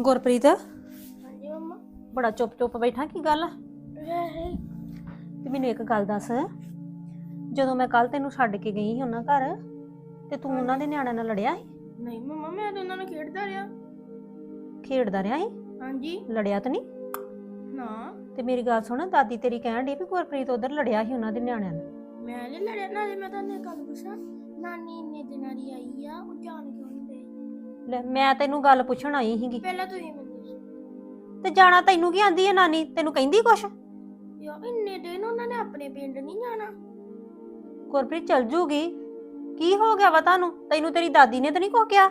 ਗੁਰਪ੍ਰੀਤ? ਹਾਂਜੀ ਮੰਮਾ। ਬੜਾ ਚੁੱਪ ਚੁੱਪ ਬੈਠਾ ਕੀ ਗੱਲ ਤੇ ਮੈਨੂੰ ਇੱਕ ਗੱਲ ਦੱਸ। ਜਦੋਂ ਮੈਂ ਕੱਲ ਤੈਨੂੰ ਛੱਡ ਕੇ ਗਈ ਸੀ ਉਹਨਾਂ ਘਰ ਤੇ ਤੂੰ ਉਹਨਾਂ ਦੇ ਨਿਆਣਿਆਂ ਨਾਲ ਲੜਿਆ ਸੀ? ਨਹੀਂ ਮੰਮਾ ਮੈਂ ਤਾਂ ਉਹਨਾਂ ਨਾਲ ਖੇਡਦਾ ਰਿਹਾ। ਖੇਡਦਾ ਰਿਹਾ ਸੀ? ਹਾਂਜੀ। ਲੜਿਆ ਤਾਂ ਨਹੀਂ? ਨਾ। ਤੇ ਮੇਰੀ ਗੱਲ ਸੁਣ ਦਾਦੀ ਤੇਰੀ ਕਹਿਣ ਡਈ ਵੀ ਗੁਰਪ੍ਰੀਤ ਉਧਰ ਲੜਿਆ ਸੀ ਉਹਨਾਂ ਦੇ ਨਿਆਣਿਆਂ ਨਾਲ? ਮੈਂ ਨਹੀਂ ਲੜਿਆ ਨਾਲੇ ਮੈਂ ਤੁਹਾਨੂੰ ਇੱਕ ਗੱਲ ਪੁੱਛਾਂ। ਨਾਨੀ ਇੰਨੇ ਦਿਨਾਂ ਦੀ ਆਈ ਆ ਉਹ ਜਾਣ ਲੈ ਮੈਂ ਤੈਨੂੰ ਗੱਲ ਪੁੱਛਣ ਆਈ ਸੀਗੀ। ਪਹਿਲਾਂ ਤੁਸੀਂ ਮੈਨੂੰ ਦੱਸੋ। ਤੇ ਜਾਣਾ ਤੈਨੂੰ ਕੀ ਆਂਦੀ ਹੈ ਨਾਨੀ? ਤੈਨੂੰ ਕਹਿੰਦੀ ਕੁਛ? ਯਾਰ ਇੰਨੇ ਦਿਨ ਉਹਨਾਂ ਨੇ ਆਪਣੇ ਪਿੰਡ ਨਹੀਂ ਜਾਣਾ। ਗੁਰਪ੍ਰੀਤ ਚਲ ਜੂਗੀ। ਕੀ ਹੋ ਗਿਆ ਵਾ ਤੁਹਾਨੂੰ? ਤੈਨੂੰ ਤੇਰੀ ਦਾਦੀ ਨੇ ਤਾਂ ਨਹੀਂ ਕੁਛ ਕਿਹਾ?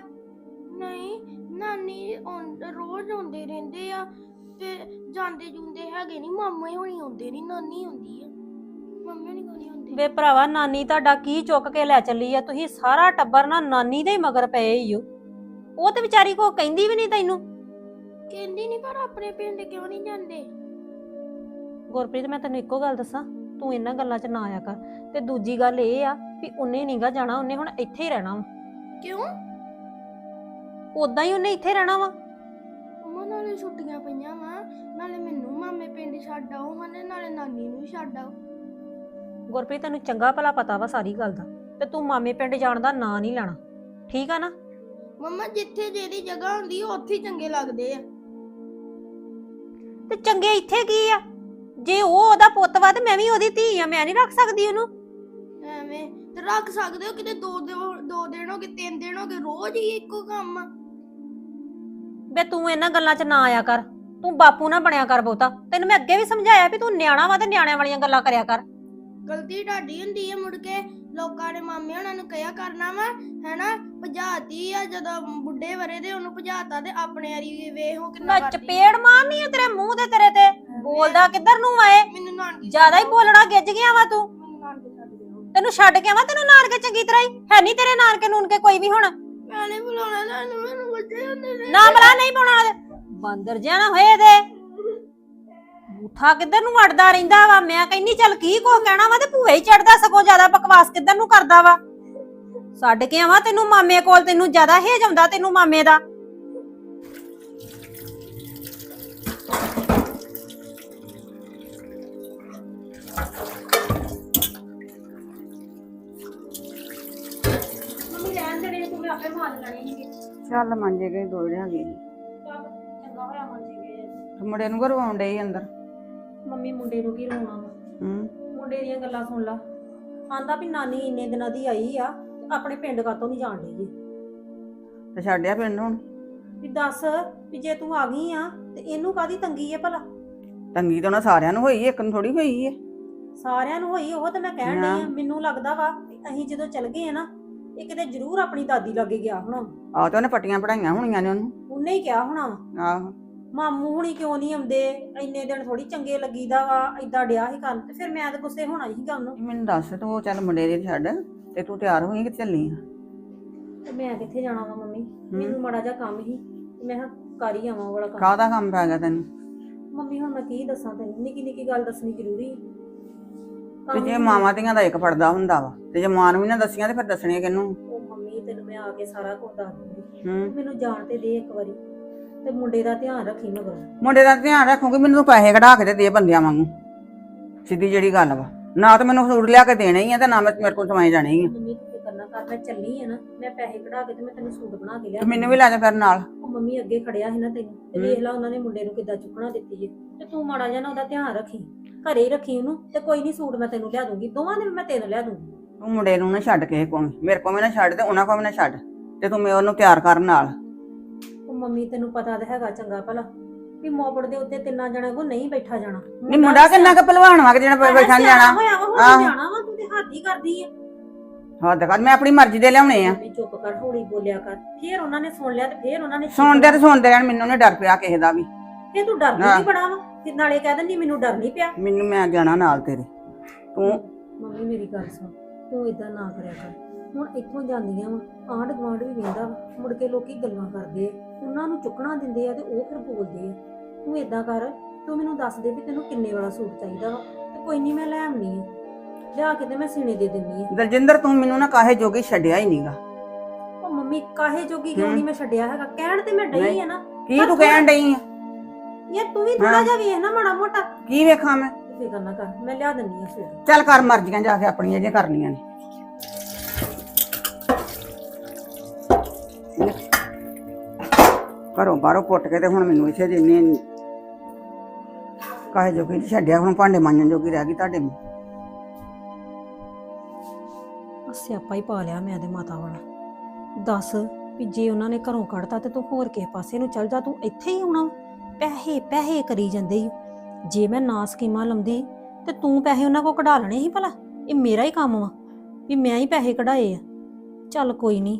ਨਹੀਂ ਨਾਨੀ ਆਉਂ- ਰੋਜ਼ ਆਉਂਦੇ ਰਹਿੰਦੇ ਆ ਤੇ ਜਾਂਦੇ ਜੁੰਦੇ ਹੈਗੇ ਨਹੀਂ ਮਾਮੇ ਹੋਣੀ ਆਉਂਦੇ ਨਹੀਂ ਨਾਨੀ ਆਉਂਦੀ ਆ। ਮੰਮੀ ਨਹੀਂ ਕੋਈ ਆਉਂਦੀ? ਵੇ ਭਰਾਵਾ ਨਾਨੀ ਤੁਹਾਡਾ ਕੀ ਚੁੱਕ ਕੇ ਲੈ ਚੱਲੀ ਆ? ਤੁਸੀਂ ਸਾਰਾ ਟੱਬਰ ਨਾ ਨਾਨੀ ਦੇ ਹੀ ਮਗਰ ਪਏ ਹੀ ਹੋ ਉਹ ਤੇ ਵਿਚਾਰੀ ਕੋ ਕਹਿੰਦੀ ਵੀ ਨਹੀਂ ਤੈਨੂੰ। ਕਹਿੰਦੀ ਨਹੀਂ ਪਰ ਆਪਣੇ ਪਿੰਡ ਕਿਉਂ ਨਹੀਂ ਜਾਂਦੇ? ਗੁਰਪ੍ਰੀਤ ਮੈਂ ਤੈਨੂੰ ਇੱਕੋ ਗੱਲ ਦੱਸਾਂ ਤੂੰ ਇਹਨਾਂ ਗੱਲਾਂ 'ਚ ਨਾ ਆਇਆ ਕਰ। ਤੇ ਦੂਜੀ ਗੱਲ ਇਹ ਆ ਵੀ ਉਹਨੇ ਨਹੀਂਗਾ ਜਾਣਾ ਉਹਨੇ ਹੁਣ ਇੱਥੇ ਹੀ ਰਹਿਣਾ ਵਾ। ਕਿਉਂ? ਉਦਾਂ ਹੀ ਉਹਨੇ ਇੱਥੇ ਰਹਿਣਾ ਵਾ। ਮੰਮਾ ਨਾਲੇ ਛੁੱਟੀਆਂ ਪਈਆਂ ਵਾ। ਨਾਲੇ ਮੈਨੂੰ ਮਾਮੇ ਪਿੰਡ ਛੱਡ ਆਓ ਹਨੇ ਨਾਲੇ ਨਾਨੀ ਨੂੰ ਵੀ ਛੱਡ ਆਓ। ਗੁਰਪ੍ਰੀਤ ਤੈਨੂੰ ਚੰਗਾ ਭਲਾ ਪਤਾ ਵਾ ਸਾਰੀ ਗੱਲ ਦਾ। ਤੇ ਤੂੰ ਮਾਮੇ ਪਿੰਡ ਜਾਣ ਦਾ ਨਾਂ ਨਹੀਂ ਲੈਣਾ। ਠੀਕ ਆ ਨਾ? ਮੰਮਾ ਜਿੱਥੇ ਜਿਹਦੀ ਜਗ੍ਹਾ ਹੁੰਦੀ ਉਹ ਉੱਥੇ ਹੀ ਚੰਗੇ ਲੱਗਦੇ ਆ। ਤੇ ਚੰਗੇ ਇੱਥੇ ਕੀ ਆ? ਜੇ ਉਹ ਉਹਦਾ ਪੁੱਤ ਵਾ ਤੇ ਮੈਂ ਵੀ ਉਹਦੀ ਧੀ ਆ ਮੈਂ ਨਹੀਂ ਰੱਖ ਸਕਦੀ ਉਹਨੂੰ। ਐਵੇਂ ਤੇ ਰੱਖ ਸਕਦੇ ਹੋ ਕਿਤੇ ਦੋ ਦਿਓ- ਦੋ ਦਿਨ ਹੋ ਗਏ ਤਿੰਨ ਦਿਨ ਹੋ ਗਏ ਰੋਜ਼ ਹੀ ਇੱਕੋ ਕੰਮ ਆ। ਵੇ ਤੂੰ ਇਹਨਾਂ ਗੱਲਾਂ 'ਚ ਨਾ ਆਇਆ ਕਰ। ਤੂੰ ਬਾਪੂ ਨਾ ਬਣਿਆ ਕਰ ਬਹੁਤਾ। ਤੈਨੂੰ ਮੈਂ ਅੱਗੇ ਵੀ ਸਮਝਾਇਆ ਵੀ ਤੂੰ ਨਿਆਣਾ ਵਾ ਤੇ ਨਿਆਣਿਆਂ ਵਾਲੀਆਂ ਗੱਲਾਂ ਕਰਿਆ ਕਰ। ਗਲਤੀ ਤੁਹਾਡੀ ਹੁੰਦੀ ਹੈ ਮੁੜ ਕੇ। ਲੋਕਾਂ ਨੇ ਮਾਮੇ ਉਹਨਾਂ ਨੂੰ ਕਿਹਾ ਕਰਨਾ ਵਾ ਹੈਨਾ? ਭਜਾਤੀ ਆ ਜਦੋਂ ਬੁੱਢੇ ਵਰੇ ਦੇ ਉਹਨੂੰ ਭਜਾਤਾ ਤੇ ਆਪਣੇ ਵਾਰੀ ਵੇਖੋ ਕਿੰਨਾ ਮੈਂ ਕਰਦੀ। ਚਪੇੜ ਮਾਰਨੀ ਆ ਤੇਰੇ ਮੂੰਹ ਤੇ ਤੇਰੇ ਤੇ। ਬੋਲਦਾ ਕਿੱਧਰ ਨੂੰ ਆਏ? ਮੈਨੂੰ ਨਾਨਕੀ ਜ਼ਿਆਦਾ ਹੀ ਬੋਲਣਾ ਗਿੱਜ ਗਿਆ ਵਾ ਤੂੰ। ਮੈਨੂੰ ਨਾਨਕੇ ਛੱਡ ਦਿਓ ਤੈਨੂੰ ਛੱਡ ਕੇ ਆਵਾਂ ਤੈਨੂੰ ਨਾਨਕੇ ਚੰਗੀ ਤਰ੍ਹਾਂ ਹੀ? ਹੈ ਨਹੀਂ ਤੇਰੇ ਨਾਨਕੇ ਨੂਨਕੇ ਕੋਈ ਵੀ ਹੁਣ। ਮੈਂ ਨਹੀਂ ਬੁਲਾਉਣਾ ਤੁਹਾਨੂੰ ਮੈਨੂੰ ਬੱਚੇ ਹੁੰਦੇ ਨੇ। ਨਾ ਬਲਾ ਨਹੀਂ ਪਾਉਣਾ ਬਾਂਦਰ ਜਿਹਾ ਨਾ ਹੋਏ ਦੇ ਬੂਥਾ ਕਿੱਧਰ ਨੂੰ ਅੜਦਾ ਰਹਿੰਦਾ ਵਾ? ਮੈਂ ਕਹਿੰਨੀ ਚੱਲ ਕੀ ਕੋ ਕਹਿਣਾ ਵਾ ਤੇ ਭੂਏ ਹੀ ਚੜਦਾ ਸਗੋਂ ਜ਼ਿਆਦਾ ਬਕਵਾਸ ਕਿੱਧਰ ਨੂੰ ਕਰਦਾ ਵਾ? ਛੱਡ ਕੇ ਆਵਾਂ ਤੈਨੂੰ ਮਾਮੇ ਕੋਲ ਤੈਨੂੰ ਜ਼ਿਆਦਾ ਹੇਜ ਆਉਂਦਾ ਤੈਨੂੰ ਮਾਮੇ ਦਾ। ਮੰਮੀ ਰਹਿਣ ਦੇਣੇ ਤੂੰ ਮੈਂ ਆਪੇ ਮਾਰ ਲੈਣੇ ਸੀਗੇ। ਚੱਲ ਮੰਜੇ ਗਏ ਦੋ ਹੈਗੇ ਚੰਗਾ ਹੋਇਆ ਮੰਨ ਗਏ ਤੇ ਮੁੰਡੇ ਨੂੰ ਘਰੋਂ ਡਈ ਅੰਦਰ। ਮੰਮੀ ਮੁੰਡੇ ਨੂੰ ਕੀ ਰੋਣਾ ਵਾ? ਹੂੰ। ਮੁੰਡੇ ਦੀਆਂ ਗੱਲਾਂ ਸੁਣ ਲਾ। ਆਂਦਾ ਵੀ ਨਾਨੀ ਇੰਨੇ ਦਿਨਾਂ ਦੀ ਆਈ ਆ ਤੇ ਆਪਣੇ ਪਿੰਡ ਕਾਤੋਂ ਨਹੀਂ ਜਾਣ ਡਈ ਏ। ਤੇ ਛੱਡਿਆ ਪਿੰਡ ਹੁਣ? ਵੀ ਦੱਸ ਵੀ ਜੇ ਤੂੰ ਆ ਗਈ ਆ ਤੇ ਇਹਨੂੰ ਕਾਦੀ ਤੰਗੀ ਏ ਭਲਾ? ਤੰਗੀ ਤਾਂ ਉਹਨਾਂ ਸਾਰਿਆਂ ਨੂੰ ਹੋਈ ਇੱਕ ਨੂੰ ਥੋੜੀ ਹੋਈ ਏ। ਸਾਰਿਆਂ ਨੂੰ ਹੋਈ ਉਹ ਤੇ ਮੈਂ ਕਹਿਣ ਡਈ ਆ ਮੈਨੂੰ ਲੱਗਦਾ ਵਾ ਵੀ ਅਸੀਂ ਜਦੋਂ ਚੱਲ ਗਏ ਆ ਨਾ ਇਹ ਕਿਤੇ ਜ਼ਰੂਰ ਆਪਣੀ ਦਾਦੀ ਲਾਗੇ ਗਿਆ ਹੋਣਾ ਵਾ। ਆ ਤੇ ਉਹਨੇ ਪੱਟੀਆਂ ਪੜਾਈਆਂ ਹੋਣੀਆਂ ਨੇ ਉਹਨੂੰ। ਉਹਨੇ ਹੀ ਕਿਹਾ ਹੋਣਾ ਆਹੋ। ਮਾਮੂ ਹੁਣੀ ਕਿਉਂ ਨਹੀਂ ਆਉਂਦੇ? ਇੰਨੇ ਦਿਨ ਥੋੜੀ ਚੰਗੇ ਲੱਗੀਦਾ ਵਾ ਏਦਾਂ ਡਿਆ ਸੀ ਕਰਨ ਤੇ ਫਿਰ ਮੈਂ ਤਾਂ ਗੁੱਸੇ ਹੋਣਾ ਹੀ ਸੀਗਾ ਉਹਨੂੰ। ਮੈਨੂੰ ਦੱਸ ਤੂੰ ਚੱਲ ਮੁੰਡੇ ਦੇ ਛੱਡ ਤੇ ਤੂੰ ਤਿਆਰ ਹੋਈ ਕਿ ਚੱਲੀ ਆ? ਤੇ ਮੈਂ ਕਿੱਥੇ ਜਾਣਾ ਵਾ ਮੰਮੀ? ਮੈਨੂੰ ਮਾੜਾ ਜਿਹਾ ਕੰਮ ਤੇ ਮੈਂ ਕਿਹਾ ਕਰ ਹੀ ਆਵਾਂ ਉਹ ਵਾਲਾ ਕੰਮ। ਕਾਹਦਾ ਕੰਮ ਪੈ ਗਿਆ ਤੈਨੂੰ? ਮੰਮੀ ਹੁਣ ਮੈਂ ਕੀ ਦੱਸਾਂ ਤੈਨੂੰ? ਨਿੱਕੀ ਨਿੱਕੀ ਗੱਲ ਦੱਸਣੀ ਜ਼ਰੂਰੀ। ਹੈ ਤੇ ਜੇ ਹੀ- ਮਾਵਾਂ ਧੀਆਂ ਦਾ ਇੱਕ ਪੜਦਾ ਹੁੰਦਾ ਵਾ ਤੇ ਜੇ ਮਾਂ ਨੂੰ ਵੀ ਨਾ ਦੱਸੀਆਂ ਤੇ ਫਿਰ ਦੱਸਣੀਆਂ ਕਿਹਨੂੰ? ਉਹ ਮੰਮੀ ਤੈਨੂੰ ਮੈਂ ਆ ਕੇ ਸਾਰਾ ਕੁਝ ਦੱਸ ਦੂੰਗੀ ਹੂੰ। ਮੈਨੂੰ ਜਾਣ ਤੇ ਦੇ ਇੱਕ ਵਾਰੀ। ਤੇ ਮੁੰਡੇ ਦਾ ਧਿਆਨ ਰੱਖੀ ਮਗਰ। ਮੁੰਡੇ ਦਾ ਧਿਆਨ ਰੱਖੂਗੀ ਮੈਨੂੰ ਤੂੰ ਪੈਸੇ ਕਢਾ ਕੇ ਤੇ ਦੇ ਬੰਦਿਆਂ ਵਾਂਗੂ। ਸਿੱਧੀ ਜਿਹੜੀ ਗੱਲ ਵਾ। ਨਾ ਤਾਂ ਮੈਨੂੰ ਸੂਟ ਲਿਆ ਕੇ ਦੇਣੇ ਹੀ ਆ ਤੇ ਨਾ ਮੈਂ ਮੇਰੇ ਕੋਲ ਸਮਾਈ ਜਾਣੀ ਆ। ਮੰਮੀ ਤੂੰ ਫਿਕਰ ਨਾ ਕਰ ਮੈਂ ਚੱਲੀ ਆ ਨਾ। ਮੈਂ ਪੈਸੇ ਕਢਾ ਕੇ ਤੇ ਮੈਂ ਤੈਨੂੰ ਸੂਟ ਬਣਾ ਕੇ ਲਿਆ ਤੇ ਮੈਨੂੰ ਵੀ ਲੈ ਜਾ ਫਿਰ ਨਾਲ। ਉਹ ਮੰਮੀ ਅੱਗੇ ਖੜਿਆ ਸੀ ਨਾ ਤੈਨੂੰ ਤੇ ਹੂੰ। ਵੇਖ ਲਾ ਉਹਨਾਂ ਨੇ ਮੁੰਡੇ ਨੂੰ ਕਿੱਦਾਂ ਚੁੱਕਣਾ ਦਿੱਤੀ ਏ। ਤੇ ਤੂੰ ਮਾੜਾ ਜਿਹਾ ਨਾ ਉਹਦਾ ਧਿਆਨ ਰੱਖੀ ਘਰੇ ਹੀ ਰੱਖੀ ਉਹਨੂੰ ਤੇ ਕੋਈ ਨਹੀਂ ਸੂਟ ਮੈਂ ਤੈਨੂੰ ਲਿਆ ਦੂੰਗੀ ਦੋਵਾਂ ਦੇ ਮੈਂ ਤੈਨੂੰ ਲਿਆ ਦੂੰਗੀ। ਤੂੰ ਮੁੰਡੇ ਨੂੰ ਨਾ ਛੱਡ ਕੇ ਕੋਲ ਮੇਰੇ ਕੋਲ ਵੀ ਨਾ ਛੱਡ ਤੇ ਉਹਨਾਂ ਕੋਲ ਵੀ ਨਾ ਛੱਡ ਤੇ ਤੂੰ ਮੈਂ ਉਹਨੂੰ ਤਿਆਰ ਕਰਨ ਨਾਲ। ਮੰਮੀ ਤੈਨੂੰ ਪਤਾ ਤਾਂ ਹੈਗਾ ਚੰਗਾ ਭਲਾ ਵੀ ਮੋਪੜ ਦੇ ਉੱਤੇ ਤਿੰਨਾਂ ਜਣਾਂ ਕੋ ਨਹੀਂ ਬੈਠਾ ਜਾਣਾ। ਨਹੀਂ ਮੁੰਡਾ ਕਿੰਨਾ ਕੁ ਭਲਵਾਨ ਵਾ ਕਿ ਜਿਹੜਾ ਬੈਠਾ ਨੀ ਜਾਣਾ? ਹੋਇਆ ਵਾ ਹੁਣ। ਜਾਣਾ ਵਾ ਤੂੰ ਤੇ ਹੱਦ ਹੀ ਕਰਦੀ ਆ। ਹੱਦ ਕਰ ਮੈਂ ਆਪਣੀ ਮਰਜ਼ੀ ਦੇ ਲਿਆਉਣੇ ਆ। ਮੰਮੀ ਚੁੱਪ ਕਰ ਹੌਲੀ ਬੋਲਿਆ ਕਰ। ਫੇਰ ਉਹਨਾਂ ਨੇ ਸੁਣ ਲਿਆ ਤੇ ਫੇਰ ਉਹਨਾਂ ਨੇ ਸੁਣਦੇ ਤੇ ਸੁਣਦੇ ਰਹਿਣ ਮੈਨੂੰ ਨੀ ਡਰ ਪਿਆ ਕਿਸੇ ਦਾ ਵੀ। ਫੇਰ ਤੂੰ ਡਰਦੀ ਹਾਂ। ਵੀ ਬੜਾ ਵਾ? ਤੇ ਨਾਲੇ ਕਹਿ ਦਿੰਦੀ ਮੈਨੂੰ ਡਰ ਨਹੀਂ ਪਿਆ। ਮੈਨੂੰ ਮੈਂ ਜਾਣਾ ਨਾਲ ਤੇਰੇ। ਤੂੰ ਮੰਮੀ ਮੇਰੀ ਗੱਲ ਸੁਣ। ਤੂੰ ਇਦਾਂ ਨਾ ਕਰਿਆ ਕਰ। ਹੁਣ ਇੱਥੋਂ ਜਾਂਦੀਆਂ ਵਾ ਆਂਢ ਗੁਆਂਢ ਵੀ ਵੇਂਦਾ ਮੁੜ ਕੇ ਲੋਕੀ ਗੱਲਾਂ ਕਰਦੇ ਆ। ਉਹਨਾਂ ਨੂੰ ਚੁੱਕਣਾ ਦਿੰਦੇ ਆ ਤੇ ਉਹ ਫਿਰ ਬੋਲਦੇ ਆ। ਤੂੰ ਇਦਾਂ ਕਰ ਤੂੰ ਮੈਨੂੰ ਦੱਸ ਦੇ ਵੀ ਤੈਨੂੰ ਕਿੰਨੇ ਵਾਲਾ ਸੂਟ ਚਾਹੀਦਾ ਵਾ ਤੇ ਕੋਈ ਨਹੀਂ ਮੈਂ ਲੈ ਆਉਣੀ ਆ। ਲਿਆ ਕੇ ਤੇ ਮੈਂ ਸੀਨੇ ਦੇ ਦਿੰਨੀ ਆ। ਦਲਜਿੰਦਰ ਤੂੰ ਮੈਨੂੰ ਨਾ ਕਾਹੇ ਜੋਗੀ ਛੱਡਿਆ ਹੀ ਨਹੀਂਗਾ ਉਹ ਮੰਮੀ ਕਾਹੇ ਜੋਗੀ ਕਿਉਂ। ਨਹੀਂ ਮੈਂ ਛੱਡਿਆ ਹੈਗਾ? ਕਹਿਣ ਤੇ ਮੈਂ ਡਈ। ਆ ਨਾ। ਕੀ ਤੂੰ ਕਹਿਣ ਡਈ ਆ? ਯਾਰ ਤੂੰ ਵੀ ਥੋੜਾ। ਜਿਹਾ ਵੇਖ ਨਾ ਮਾੜਾ ਮੋਟਾ। ਕੀ ਵੇਖਾਂ ਮੈਂ? ਫਿਕਰ ਨਾ ਕਰ ਮੈਂ ਲਿਆ ਦਿੰਨੀ ਆ ਸੂਟ। ਚੱਲ ਕਰ ਮਰਜ਼ੀਆਂ ਜਾ ਕੇ ਆਪਣੀਆਂ ਜਿਹੜੀਆਂ ਕਰਨੀਆਂ ਨੇ। ਘਰੋਂ ਬਾਹਰੋਂ ਪੁੱਟ ਕੇ ਤੇ ਹੁਣ ਮੈਨੂੰ ਇੱਥੇ ਜਿੰਨੀ ਕਾਹੇ ਜੋਗੀ ਨੀ ਛੱਡਿਆ, ਹੁਣ ਭਾਂਡੇ ਮਾਂਜਣ ਜੋਗੀ ਰਹਿ ਗਈ ਤੁਹਾਡੇ ਮੂੰਹ ਆ ਸਿਆਪਾ ਹੀ ਪਾ ਲਿਆ ਮੈਂ ਤੇ ਮਾਤਾ ਵਾਲਾ। ਦੱਸ ਵੀ ਜੇ ਉਹਨਾਂ ਨੇ ਘਰੋਂ ਕੱਢਤਾ ਤੇ ਤੂੰ ਹੋਰ ਕਿਸੇ ਪਾਸੇ ਨੂੰ ਚੱਲ ਜਾ, ਤੂੰ ਇੱਥੇ ਹੀ ਆਉਣਾ। ਪੈਸੇ ਪੈਸੇ ਕਰੀ ਜਾਂਦੇ ਹੀ ਜੇ ਮੈਂ ਨਾ ਸਕੀਮਾਂ ਲੰਦੀ ਤੇ ਤੂੰ ਪੈਸੇ ਉਹਨਾਂ ਕੋਲ ਕਢਾ ਲੈਣੇ ਸੀ ਭਲਾ? ਇਹ ਮੇਰਾ ਹੀ ਕੰਮ ਵਾ, ਵੀ ਮੈਂ ਹੀ ਪੈਸੇ ਕਢਾਏ ਆ। ਚੱਲ ਕੋਈ ਨਹੀਂ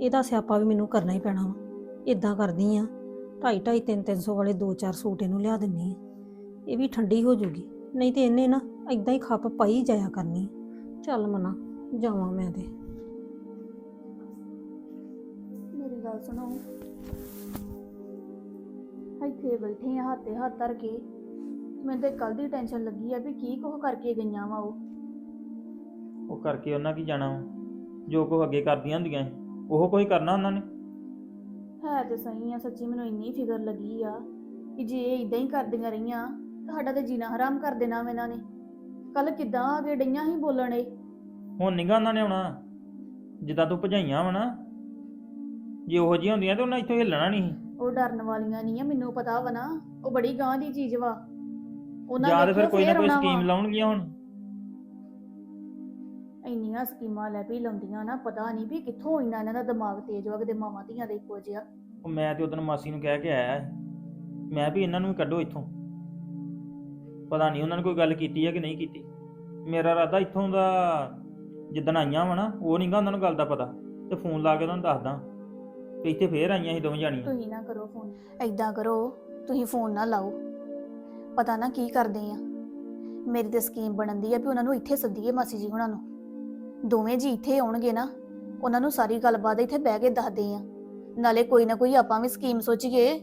ਇਹਦਾ ਸਿਆਪਾ ਵੀ ਮੈਨੂੰ ਕਰਨਾ ਹੀ ਪੈਣਾ ਵਾ। ਇਦਾਂ ਕਰਦੀ ਆ। ਢਾਈ ਢਾਈ ਤਿੰਨ ਤਿੰਨ ਸੌ ਵਾਲੇ ਦੋ ਚਾਰ ਸੂਟ ਇਹਨੂੰ ਲਿਆ ਦਿੰਨੀ ਆ। ਇਹ ਵੀ ਠੰਡੀ ਹੋ ਜੂਗੀ। ਨਹੀਂ ਤੇ ਇਹਨੇ ਨਾ ਇਦਾਂ ਹੀ ਖੱਪ ਪਾਈ ਜਾਇਆ ਕਰਨੀ। ਚੱਲ ਮਨਾ ਜਾਵਾਂ ਮੈਂ ਤੇ। ਮੇਰੀ ਗੱਲ ਸੁਣੋ। ਇੱਥੇ ਬੈਠੇ ਆ ਹੱਥੇ ਹੱਥ ਧਰ ਕੇ। ਮੈਨੂੰ ਤੇ ਕੱਲ ਦੀ ਟੈਨਸ਼ਨ ਲੱਗੀ ਆ ਵੀ ਕੀ ਕੁਝ ਕਰਕੇ ਗਈਆਂ ਵਾ ਉਹ। ਉਹ ਕਰਕੇ ਉਹਨਾਂ ਕੀ ਜਾਣਾ ਵਾ? ਜੋ ਕੋ ਅੱਗੇ ਕਰਦੀਆਂ ਹੁੰਦੀਆਂ ਸੀ, ਉਹ ਕੋਈ ਕਰਨਾ ਉਹਨਾਂ ਨੇ। ਹੈ ਤੇ ਸਹੀ ਆ ਸੱਚੀ ਮੈਨੂੰ ਇੰਨੀ ਫਿਕਰ ਲੱਗੀ ਆ ਕਿ ਜੇ ਇਹ ਇਦਾਂ ਹੀ ਕਰਦੀਆਂ ਰਹੀਆਂ ਤਾਂ ਸਾਡਾ ਤੇ ਜੀਣਾ ਹਰਾਮ ਕਰ ਦੇਣਾ ਵਾ ਇਹਨਾਂ ਨੇ। ਕੱਲ ਕਿਦਾਂ ਆ ਕੇ ਡਈਆਂ ਹੀ ਬੋਲਣ ਇਹ? ਹੁਣ ਨਿਗਾ ਉਹਨਾਂ ਨੇ ਆਉਣਾ। ਜਿੱਦਾਂ ਤੂੰ ਭਜਾਈਆਂ ਵਾ ਨਾ ਜੇ ਉਹੋ ਜਿਹੀਆਂ ਹੁੰਦੀਆਂ ਤੇ ਉਹਨਾਂ ਇੱਥੋਂ ਹਿੱਲਣਾ ਨਹੀਂ ਸੀ। ਉਹ ਡਰਨ ਵਾਲੀਆਂ ਨਹੀਂ ਆ ਮੈਨੂੰ ਪਤਾ ਵਾ ਨਾ ਉਹ ਬੜੀ ਗਾਂ ਦੀ ਚੀਜ਼ ਵਾ। ਉਹਨਾਂ ਜਾਂ ਤੇ ਫਿਰ ਕੋਈ ਨਾ ਕੋਈ ਆਉਣਾ ਵਾ। ਸਕੀਮ ਲਾਉਣਗੀਆਂ ਹੁਣ। ਇੰਨੀਆਂ ਸਕੀਮਾਂ ਲੈ ਵੀ ਲਾਉਂਦੀਆਂ ਨਾ ਪਤਾ ਨਹੀਂ ਵੀ ਕਿੱਥੋਂ ਇੰਨਾ ਇਹਨਾਂ ਦਾ ਦਿਮਾਗ ਤੇਜ਼ ਵਾ ਕਿਤੇ ਮਾਵਾਂ ਧੀਆਂ ਦੇ ਇੱਕੋ ਜਿਹਾ। ਉਹ ਮੈਂ ਤੇ ਉਦੋਂ ਮਾਸੀ ਨੂੰ ਕਹਿ ਕੇ ਆਇਆ ਸੀ। ਮੈਂ ਵੀ ਇਹਨਾਂ ਨੂੰ ਵੀ ਕੱਢੋ ਇੱਥੋਂ। ਪਤਾ ਨਹੀਂ ਉਹਨਾਂ ਨੇ ਕੋਈ ਗੱਲ ਕੀਤੀ ਹੈ ਕਿ ਨਹੀਂ ਕੀਤੀ। ਮੇਰਾ ਇਰਾਦਾ ਇੱਥੋਂ ਦਾ ਜਿੱਦਣ ਆਈਆਂ ਵਾ ਨਾ ਉਹ ਨਹੀਂਗਾ ਉਹਨਾਂ ਨੂੰ ਗੱਲ ਦਾ ਪਤਾ। ਤੇ ਫੋਨ ਲਾ ਕੇ ਉਹਨਾਂ ਨੂੰ ਦੱਸਦਾ। ਤੇ ਇੱਥੇ ਫੇਰ ਆਈਆਂ ਸੀ ਦੋਵੇਂ ਜਾਣੀਆਂ। ਤੁਸੀਂ ਨਾ ਕਰੋ ਫੋਨ। ਐਦਾਂ ਕਰੋ ਤੁਸੀਂ ਫੋਨ ਨਾ ਲਾਓ। ਪਤਾ ਨਾ ਕੀ ਕਰਦੇ ਆ। ਮੇਰੀ ਤੇ ਸਕੀਮ ਬਣਦੀ ਆ ਵੀ ਉਹਨਾਂ ਨੂੰ ਇੱਥੇ ਸੱਦੀਏ ਮਾਸੀ ਜੀ ਹੁਣਾਂ ਨੂੰ। ਦੋਵੇਂ ਜੀ ਇੱਥੇ ਆਉਣਗੇ ਨਾ ਉਹਨਾਂ ਨੂੰ ਸਾਰੀ ਗੱਲਬਾਤ ਇੱਥੇ ਬਹਿ ਕੇ ਦੱਸਦੇ ਆ। ਨਾਲੇ ਕੋਈ ਨਾ ਕੋਈ ਆਪਾਂ ਵੀ ਸਕੀਮ ਸੋਚੀਏ।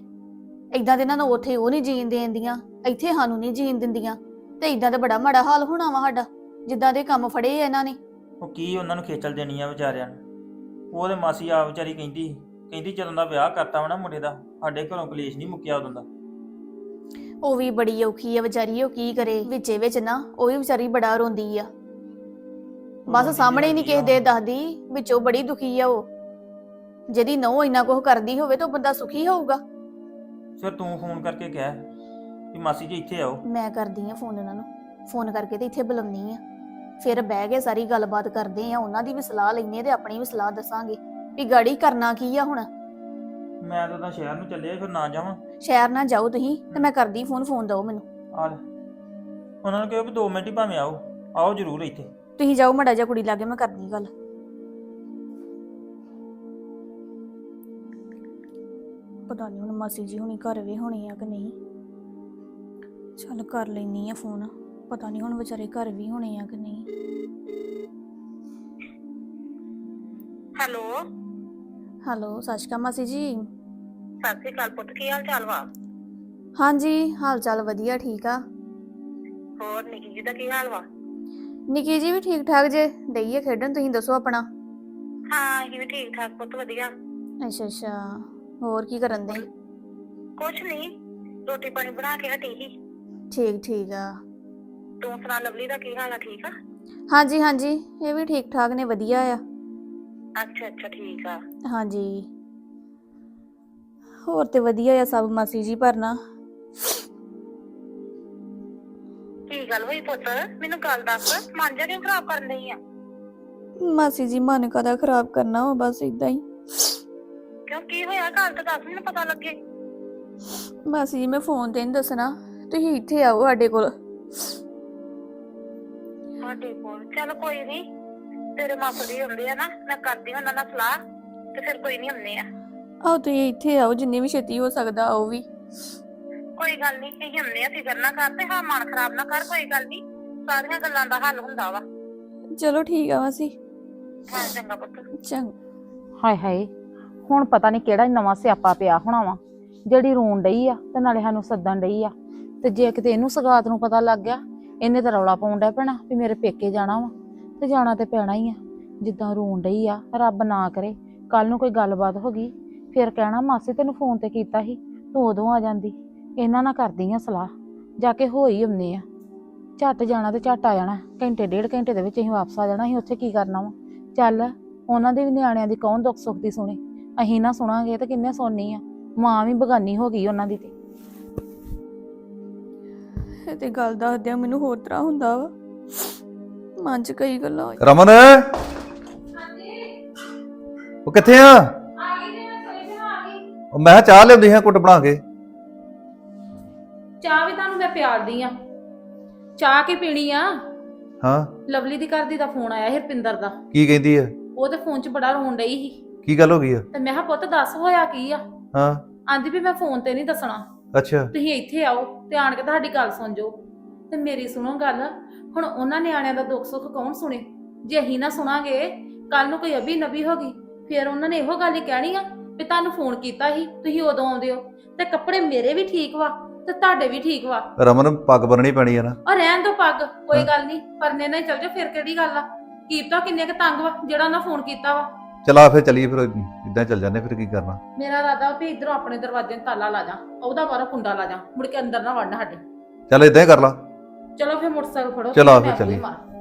ਐਦਾਂ ਦੇ ਇਹਨਾਂ ਨੂੰ ਉੱਥੇ ਉਹ ਨਹੀਂ ਜੀਣ ਦੇਂਦੀਆਂ ਇੱਥੇ ਸਾਨੂੰ ਨਹੀਂ ਜੀਣ ਦਿੰਦੀਆਂ। ਤੇ ਐਦਾਂ ਦਾ ਬੜਾ ਮਾੜਾ ਹਾਲ ਹੋਣਾ ਵਾ ਸਾਡਾ ਜਿੱਦਾਂ ਦੇ ਕੰਮ ਫੜੇ ਆ ਇਹਨਾਂ ਨੇ। ਉਹ ਕੀ ਉਹਨਾਂ ਨੂੰ ਖੇਚਲ ਦੇਣੀ ਆ ਵਿਚਾਰਿਆਂ ਨੂੰ? ਉਹਦੇ ਮਾਸੀ ਆ ਵਿਚਾਰੀ ਕਹਿੰਦੀ ਕਹਿੰਦੀ ਜਦੋਂ ਦਾ ਵਿਆਹ ਕਰਤਾ ਵਾ ਨਾ ਮੁੰਡੇ ਦਾ ਸਾਡੇ ਘਰੋਂ ਕਲੇਸ਼ ਨਹੀਂ ਮੁੱਕਿਆ ਉਦੋਂ ਦਾ। ਉਹ ਵੀ ਬੜੀ ਔਖੀ ਆ ਵਿਚਾਰੀ ਉਹ ਕੀ ਕਰੇ? ਵਿੱਚੇ ਵਿੱਚ ਨਾ ਉਹ ਵੀ ਵਿਚਾਰੀ ਬੜਾ ਰੋਂਦੀ ਆ। ਬਸ ਸਾਹਮਣੇ ਨਹੀਂ ਕਿਸੇ ਦੇ। ਦੱਸਦੀ ਵਿੱਚੋਂ ਬੜੀ ਦੁਖੀ ਆ ਉਹ। ਜਿਹਦੀ ਨਹੁੰ ਇੰਨਾ ਕੁਝ ਕਰਦੀ ਹੋਵੇ ਤਾਂ ਉਹ ਬੰਦਾ ਸੁਖੀ ਹੋਊਗਾ। ਫਿਰ ਤੂੰ ਫੋਨ ਕਰਕੇ ਕਹਿ ਵੀ ਮਾਸੀ ਜੀ ਇੱਥੇ ਆਓ। ਮੈਂ ਕਰਦੀ ਆ ਫੋਨ ਉਹਨਾਂ ਨੂੰ। ਫੋਨ ਕਰਕੇ ਤੇ ਇੱਥੇ ਬੁਲਾਉਣੀ ਆ। ਫਿਰ ਬਹਿ ਕੇ ਸਾਰੀ ਗੱਲਬਾਤ ਕਰਦੇ ਆ। ਉਹਨਾਂ ਦੀ ਵੀ ਸਲਾਹ ਲੈਣੀ ਤੇ ਆਪਣੀ ਵੀ ਸਲਾਹ ਦੱਸਾਂਗੇ ਵੀ ਗਾੜੀ ਕਰਨਾ ਕੀ ਆ ਹੁਣ। ਮੈਂ ਤਾਂ ਉਦੋਂ ਸ਼ਹਿਰ ਨੂੰ ਚੱਲਿਆ ਫਿਰ ਨਾ ਜਾਵਾਂ। ਸ਼ਹਿਰ ਨਾ ਜਾਓ ਤੁਸੀਂ ਤੇ ਮੈਂ ਕਰਦੀ ਫੋਨ ਫੋਨ ਦਿਓ ਮੈਨੂੰ। ਆ ਲੈ। ਉਹਨਾਂ ਨੂੰ ਕਿਹਾ ਵੀ 2 ਮਿੰਟ ਹੀ ਭਾਵੇਂ ਆਓ। ਆਓ ਜ਼ਰੂਰ ਇੱਥੇ। ਤੁਸੀਂ ਜਾਓ ਮੜਾ ਜਾ ਕੁੜੀ ਲਾਗੇ ਮੈਂ ਕਰਦੀ ਗੱਲ। ਪਤਾ ਨਹੀਂ ਹੁਣ ਮਾਸੀ ਜੀ ਹੁਣੀ ਘਰ ਵੀ ਹੋਣੀ ਆ ਕਿ ਨਹੀਂ। ਚੱਲ ਕਰ ਲੈਣੀ ਆ ਫੋਨ ਪਤਾ ਨਹੀਂ ਹੁਣ ਵਿਚਾਰੇ ਘਰ ਵੀ ਹੋਣੇ ਆ ਕਿ ਨਹੀਂ। ਹੈਲੋ। ਹੈਲੋ ਸਤਿ ਸ਼੍ਰੀ ਅਕਾਲ ਮਾਸੀ ਜੀ। ਸਤਿ ਸ੍ਰੀ ਅਕਾਲ ਪੁੱਤ ਕੀ ਹਾਲ ਚਾਲ ਵਾ? ਹਾਂਜੀ ਹਾਲ ਚਾਲ ਵਧੀਆ ਠੀਕ ਆ। ਹੋਰ ਨਿੱਕੀ ਜੀ ਦਾ ਕੀ ਹਾਲ ਵਾ? ਨਿੱਕੀ ਜੀ ਵੀ ਠੀਕ ਠਾਕ ਜੇ? ਡਈਏ ਖੇਡਣ ਤੁਸੀਂ ਦੱਸੋ ਆਪਣਾ? ਹਾਂ ਵੀ ਠੀਕ ਠਾਕ ਪੁੱਤ ਵਧੀਆ। ਅੱਛਾ ਅੱਛਾ। ਹੋਰ ਕੀ ਕਰਨ ਦੇ ਕੁਛ ਨਹੀਂ ਰੋਟੀ ਪਾਣੀ ਬਣਾ ਕੇ ਹਟੀ ਸੀ। ਠੀਕ ਠੀਕ ਆ। ਤੂੰ ਸੁਣਾ ਲਵਲੀ ਦਾ ਕੀ ਹਾਲ ਆ ਠੀਕ ਆ? ਹਾਂਜੀ ਹਾਂਜੀ। ਇਹ ਵੀ ਠੀਕ ਠਾਕ ਨੇ ਵਧੀਆ ਆ। ਅੱਛਾ ਅੱਛਾ ਠੀਕ ਆ। ਹਾਂਜੀ। ਹੋਰ ਤੇ ਵਧੀਆ ਆ ਸਭ ਮਾਸੀ ਜੀ ਭਰਨਾ ਗੱਲ ਹੋਈ ਪੁੱਤ? ਮੈਨੂੰ ਗੱਲ ਦੱਸ। ਮਨ ਜਾ ਕਿਉਂ ਖਰਾਬ ਕਰਨ ਲਈ ਆ। ਮਾਸੀ ਜੀ ਮਨ ਕਦਾ ਖਰਾਬ ਕਰਨਾ ਵਾ ਬਸ ਇਦਾਂ ਹੀ। ਕਿਉਂ? ਕੀ ਹੋਇਆ? ਗੱਲ ਤਾਂ ਦੱਸ ਮੈਨੂੰ ਪਤਾ ਲੱਗੇ। ਮਾਸੀ ਜੀ ਮੈਂ ਫੋਨ ਤੇ ਨਹੀਂ ਦੱਸਣਾ। ਤੁਸੀਂ ਇੱਥੇ ਆਓ ਸਾਡੇ ਕੋਲ। ਸਾਡੇ ਕੋਲ? ਚੱਲ ਕੋਈ ਨਹੀਂ ਤੇਰੇ ਮਾਪੇ ਵੀ ਹੁੰਦੇ ਆ ਨਾ ਮੈਂ ਕਰਦੀ ਉਹਨਾਂ ਨਾਲ ਸਲਾਹ। ਤੇ ਫਿਰ ਕੋਈ ਨਹੀਂ ਹੁੰਦੇ ਆ। ਆਓ ਤੁਸੀਂ ਇੱਥੇ ਆਓ ਜਿੰਨੀ ਵੀ ਛੇਤੀ ਹੋ ਸਕਦਾ ਆਓ ਵੀ। ਕੋਈ ਗੱਲ ਨਹੀਂ ਅਸੀਂ ਹੁੰਦੇ ਆ ਫਿਕਰ ਨਾ ਕਰ ਤੇ ਹਾਂ ਮਨ ਖਰਾਬ ਨਾ ਕਰ ਕੋਈ ਗੱਲ ਨਹੀਂ ਸਾਰੀਆਂ ਗੱਲਾਂ ਦਾ ਹੱਲ ਹੁੰਦਾ ਵਾ। ਚਲੋ ਠੀਕ ਆ ਮਾਸੀ। ਹਾਂ ਚੰਗਾ ਪੁੱਤ। ਚੰਗਾ ਹਾਏ ਹਾਏ ਹੁਣ ਪਤਾ ਨਹੀਂ ਕਿਹੜਾ ਨਵਾਂ ਸਿਆਪਾ ਪਿਆ ਹੋਣਾ ਵਾ। ਜਿਹੜੀ ਰੋਣ ਡਈ ਆ ਤੇ ਨਾਲੇ ਸਾਨੂੰ ਸੱਦਣ ਡਈ ਆ। ਤੇ ਜੇ ਕਿਤੇ ਇਹਨੂੰ ਸਗਾਤ ਨੂੰ ਪਤਾ ਲੱਗ ਗਿਆ ਇਹਨੇ ਤਾਂ ਰੌਲਾ ਪਾਉਣ ਡਿਆ ਪੈਣਾ ਵੀ ਮੇਰੇ ਪੇਕੇ ਜਾਣਾ ਵਾ ਤੇ ਜਾਣਾ ਤੇ ਪੈਣਾ ਹੀ ਆ। ਜਿੱਦਾਂ ਰੋਣ ਡਈ ਆ ਰੱਬ ਨਾ ਕਰੇ ਕੱਲ ਨੂੰ ਕੋਈ ਗੱਲਬਾਤ ਹੋ ਗਈ ਫਿਰ ਕਹਿਣਾ ਮਾਸੀ ਤੈਨੂੰ ਫੋਨ ਤੇ ਕੀਤਾ ਸੀ ਤੂੰ ਉਦੋਂ ਆ ਜਾਂਦੀ। ਇਹਨਾਂ ਨਾਲ ਕਰਦੀ ਆ ਸਲਾਹ ਜਾ ਕੇ ਹੋ ਹੀ ਆਉਂਦੇ ਆ। ਝੱਟ ਜਾਣਾ ਤੇ ਝੱਟ ਆ ਜਾਣਾ ਘੰਟੇ ਡੇਢ ਘੰਟੇ ਦੇ ਵਿੱਚ ਅਸੀਂ ਵਾਪਸ ਆ ਜਾਣਾ ਅਸੀਂ ਉੱਥੇ ਕੀ ਕਰਨਾ ਵਾ? ਚੱਲ ਉਹਨਾਂ ਦੇ ਵੀ ਨਿਆਣਿਆਂ ਦੀ ਕੌਣ ਦੁੱਖ ਸੁੱਖ ਦੀ ਸੁਣੇ? ਅਸੀਂ ਨਾ ਸੁਣਾਂਗੇ ਤੇ ਕਿੰਨੇ ਸੁਣਨੀ ਆ? ਮਾਂ ਵੀ ਬਗਾਨੀ ਹੋ ਗਈ ਉਹਨਾਂ ਦੀ ਤੇ। ਇਹ ਤੇ ਗੱਲ ਦੱਸਦਿਆਂ ਮੈਨੂੰ ਹੋਰ ਤਰ੍ਹਾਂ ਹੁੰਦਾ ਵਾ। ਮਨ 'ਚ ਕਈ ਗੱਲਾਂ ਹੋਈਆਂ। ਰਮਨ! ਉਹ ਕਿੱਥੇ ਆ? ਉਹ ਮੈਂ ਕਿਹਾ ਚਾਹ ਲਿਆਉਂਦੀ ਹਾਂ ਕੁੱਟ ਬਣਾ ਕੇ। ਚਾਹ ਵੀ ਤੁਹਾਨੂੰ ਮੈਂ ਪਿਆਲਦੀ ਆ। ਚਾਹ ਕੀ ਪੀਣੀ ਆ? ਹਾਂ। ਲਵਲੀ ਦੀ ਘਰ ਦੀ ਦਾ ਫੋਨ ਆਇਆ ਸੀ ਰਪਿੰਦਰ ਦਾ। ਕੀ ਕਹਿੰਦੀ ਆ? ਉਹ ਤੇ ਫੋਨ 'ਚ ਬੜਾ ਰੋਣ ਡਈ ਸੀ। ਕੀ ਗੱਲ ਹੋ ਗਈ ਆ? ਤੇ ਮੈਂ ਕਿਹਾ ਪੁੱਤ ਦੱਸ ਹੋਇਆ ਕੀ ਆ? ਹਾਂ। ਆਂਦੀ ਵੀ ਮੈਂ ਫੋਨ ਤੇ ਨਹੀਂ ਦੱਸਣਾ। ਅੱਛਾ। ਤੁਸੀਂ ਇੱਥੇ ਆਓ ਤੇ ਆਣ ਕੇ ਤੁਹਾਡੀ ਗੱਲ ਸੁਣ ਜਾਓ। ਤੇ ਮੇਰੀ ਸੁਣੋ ਗੱਲ ਹੁਣ ਉਹਨਾਂ ਨਿਆਣਿਆਂ ਦਾ ਦੁੱਖ ਸੁੱਖ ਕੌਣ ਸੁਣੇ? ਜੇ ਅਸੀਂ ਨਾ ਸੁਣਾਂਗੇ ਕੱਲ ਨੂੰ ਕੋਈ ਅਭੀ ਨਬੀ ਹੋ ਗਈ ਫਿਰ ਉਹਨਾਂ ਨੇ ਇਹੋ ਗੱਲ ਹੀ ਕਹਿਣੀ ਆ ਵੀ ਤੁਹਾਨੂੰ ਫੋਨ ਕੀਤਾ ਸੀ ਤੁਸੀਂ ਉਦੋਂ ਆਉਂਦੇ ਹੋ। ਤੇ ਕੱਪੜੇ ਮੇਰੇ ਵੀ ਠੀਕ ਵਾ। ਤੇ ਤੁਹਾਡੇ ਵੀ ਠੀਕ ਵਾ ਰਮਨ ਪੱਗ ਬੰਨਣੀ ਪੈਣੀ ਆ ਨਾ ਔਰ ਰਹਿਣ ਦੋ ਪੱਗ ਕੋਈ। ਗੱਲ ਨਹੀਂ ਪਰਨੇ ਨਾਲ ਹੀ ਚੱਲ ਜਾਓ ਫਿਰ ਕਿਹੜੀ ਗੱਲ ਆ ਕੀਪਤਾ ਕਿੰਨੇ ਕ ਤੰਗ ਵਾ ਜਿਹੜਾ ਉਹਨਾਂ ਫੋਨ ਕੀਤਾ ਵਾ ਚਲਾ ਫਿਰ ਚੱਲੀਏ ਫਿਰ ਇਦਾਂ ਚੱਲ ਜਾਂਦੇ ਫਿਰ ਕੀ ਕਰਨਾ ਮੇਰਾ ਇਰਾਦਾ ਵੀ ਇਧਰੋਂ ਆਪਣੇ ਦਰਵਾਜ਼ੇ ਨੂੰ ਤਾਲਾ ਲਾ ਜਾ ਉਹਦਾ ਬਾਹਰੋਂ ਕੁੰਡਾ ਲਾ ਜਾ ਮੁੜ ਕੇ ਅੰਦਰ ਨਾ ਵੜਨਾ ਸਾਡੇ ਚੱਲ ਇਦਾਂ ਹੀ ਕਰ ਲਾ ਚਲੋ ਫਿਰ ਮੋਟਰਸਾਈਕਲ ਫੜੋ ਚਲੋ ਮੈਂ ਫਿਰ ਚੱਲੀਏ। ਮਾਰਾਂ।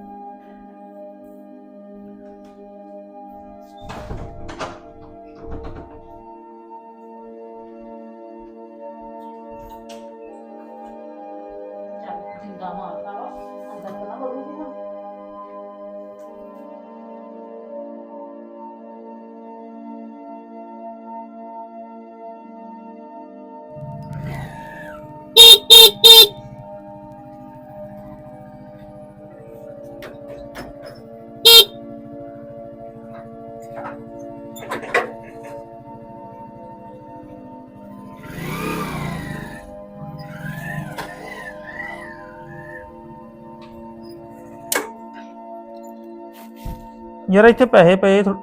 ਯਾਰ ਇੱਥੇ ਪੈਸੇ ਪਏ ਥੋ-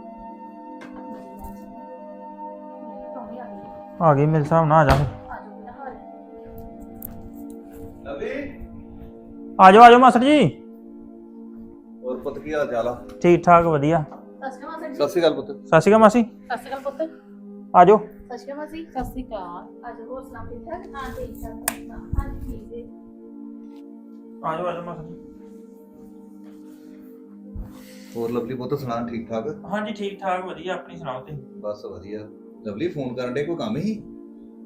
ਆ ਗਏ ਮੇਰੇ ਹਿਸਾਬ ਨਾਲ ਆ ਜਾ ਫਿਰ। ਆ ਜਾਓ ਆ ਜਾਓ ਮਾਸਟਰ ਜੀ। ਹੋਰ ਪੁੱਤ ਕੀ ਹਾਲ ਚਾਲ ਆ? ਠੀਕ ਠਾਕ ਵਧੀਆ। ਸਤਿ ਸ਼੍ਰੀ ਅਕਾਲ ਪੁੱਤ। ਸਤਿ ਸ਼੍ਰੀ ਅਕਾਲ ਮਾਸੀ। ਸਤਿ ਸ਼੍ਰੀ ਅਕਾਲ ਪੁੱਤ। ਆ ਜਾਓ। ਸਤਿ ਸ਼੍ਰੀ ਅਕਾਲ ਮਾਸੀ। ਸਤਿ ਸ਼੍ਰੀ ਅਕਾਲ। ਅੱਜ ਹੋਰ ਸੁਣਾ ਠੀਕ ਠਾਕ? ਹਾਂ ਠੀਕ ਠਾਕ ਹਾਂ ਠੀਕ ਹੈ ਆ ਜਾਓ ਆ ਜਾਓ ਮਾਸਟਰ ਜੀ। ਹੋਰ ਲਵਲੀ ਪੁੱਤ ਸੁਣਾ ਠੀਕ ਠਾਕ? ਹਾਂਜੀ ਠੀਕ ਠਾਕ ਵਧੀਆ ਆਪਣੀ ਸੁਣਾਓ ਤੁਸੀਂ? ਬਸ ਵਧੀਆ। ਲਵਲੀ ਫੋਨ ਕਰਨ ਦੇ ਕੋਈ ਕੰਮ ਹੀ?